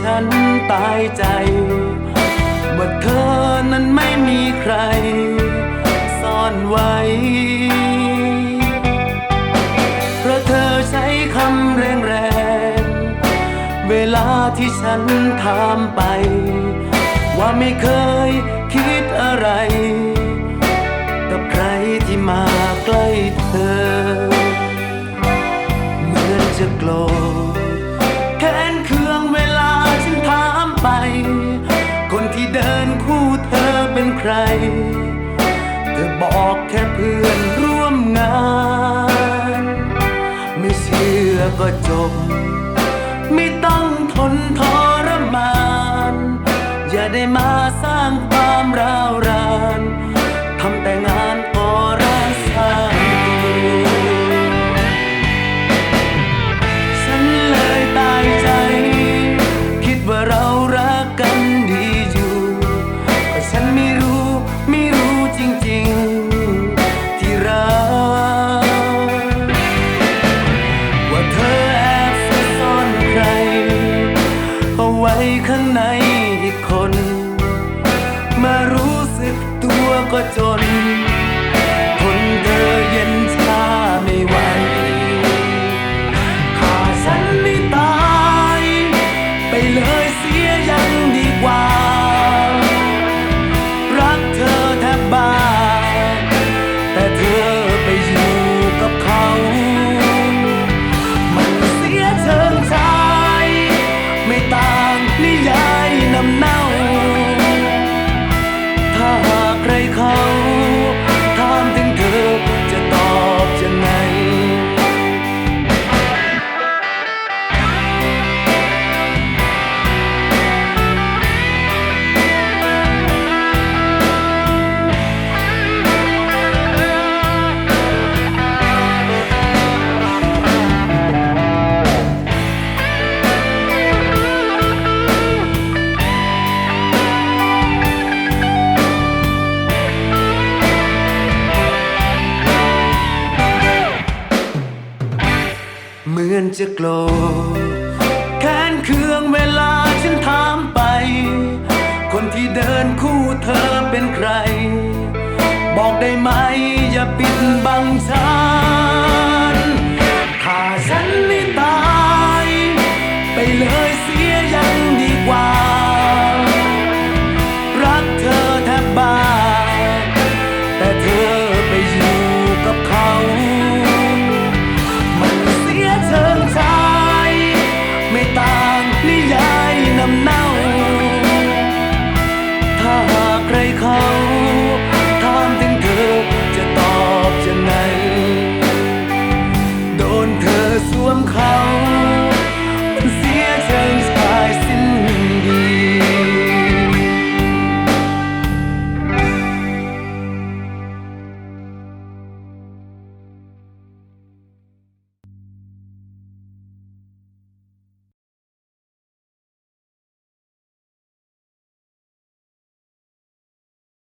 ฉันตายใจว่าเธอนั้นไม่มีใคร ซ่อนไว้ เพราะเธอใช้คำแรงๆ เวลาที่ฉันถามไป ว่าไม่เคยคิดอะไร กับใครที่มาใกล้เธอ เหมือนจะโกรธ ก็จบ ไม่ต้องทนทรมาน อย่าได้มาสร้างความร้าวราน จะโกรธแค้นเคืองเวลาฉันถามไป คนที่เดินคู่เธอเป็นใคร บอกได้ไหมอย่าปิดบังฉันขาฉัน เขา